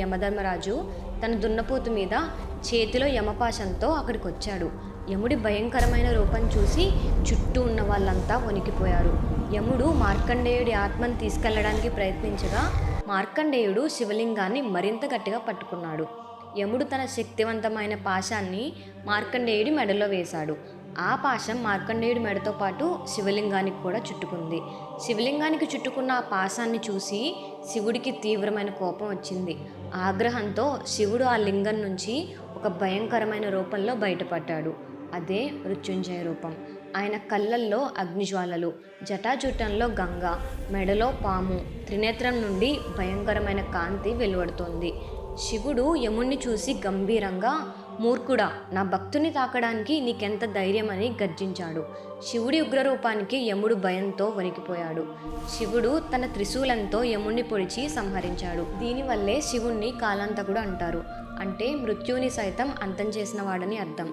యమధర్మరాజు తన దున్నపోతు మీద చేతిలో యమపాశంతో అక్కడికి వచ్చాడు యముడి భయంకరమైన రూపం చూసి చుట్టూ ఉన్న వాళ్ళంతా వణికిపోయారు. యముడు మార్కండేయుడి ఆత్మను తీసుకెళ్ళడానికి ప్రయత్నించగా మార్కండేయుడు శివలింగాన్ని మరింత గట్టిగా పట్టుకున్నాడు. యముడు తన శక్తివంతమైన పాశాన్ని మార్కండేయుడి మెడలో వేశాడు. ఆ పాశం మార్కండేయుడి మెడతో పాటు శివలింగానికి కూడా చుట్టుకుంది. శివలింగానికి చుట్టుకున్న ఆ పాశాన్ని చూసి శివుడికి తీవ్రమైన కోపం వచ్చింది. ఆగ్రహంతో శివుడు ఆ లింగం నుంచి ఒక భయంకరమైన రూపంలో బయటపడ్డాడు. అదే మృత్యుంజయ రూపం. ఆయన కళ్ళల్లో అగ్నిజ్వాలలు జటాజుటంలో గంగ మెడలో పాము త్రినేత్రం నుండి భయంకరమైన కాంతి వెలువడుతోంది. శివుడు యముణ్ణి చూసి గంభీరంగా మూర్ఖుడా నా భక్తుని తాకడానికి నీకెంత ధైర్యమని గర్జించాడు. శివుడి ఉగ్రరూపానికి యముడు భయంతో వణికిపోయాడు. శివుడు తన త్రిశూలంతో యముణ్ణి పొడిచి సంహరించాడు. దీనివల్లే శివుణ్ణి కాలాంతకుడు అంటారు. అంటే మృత్యువుని సైతం అంతం చేసిన వాడని అర్థం.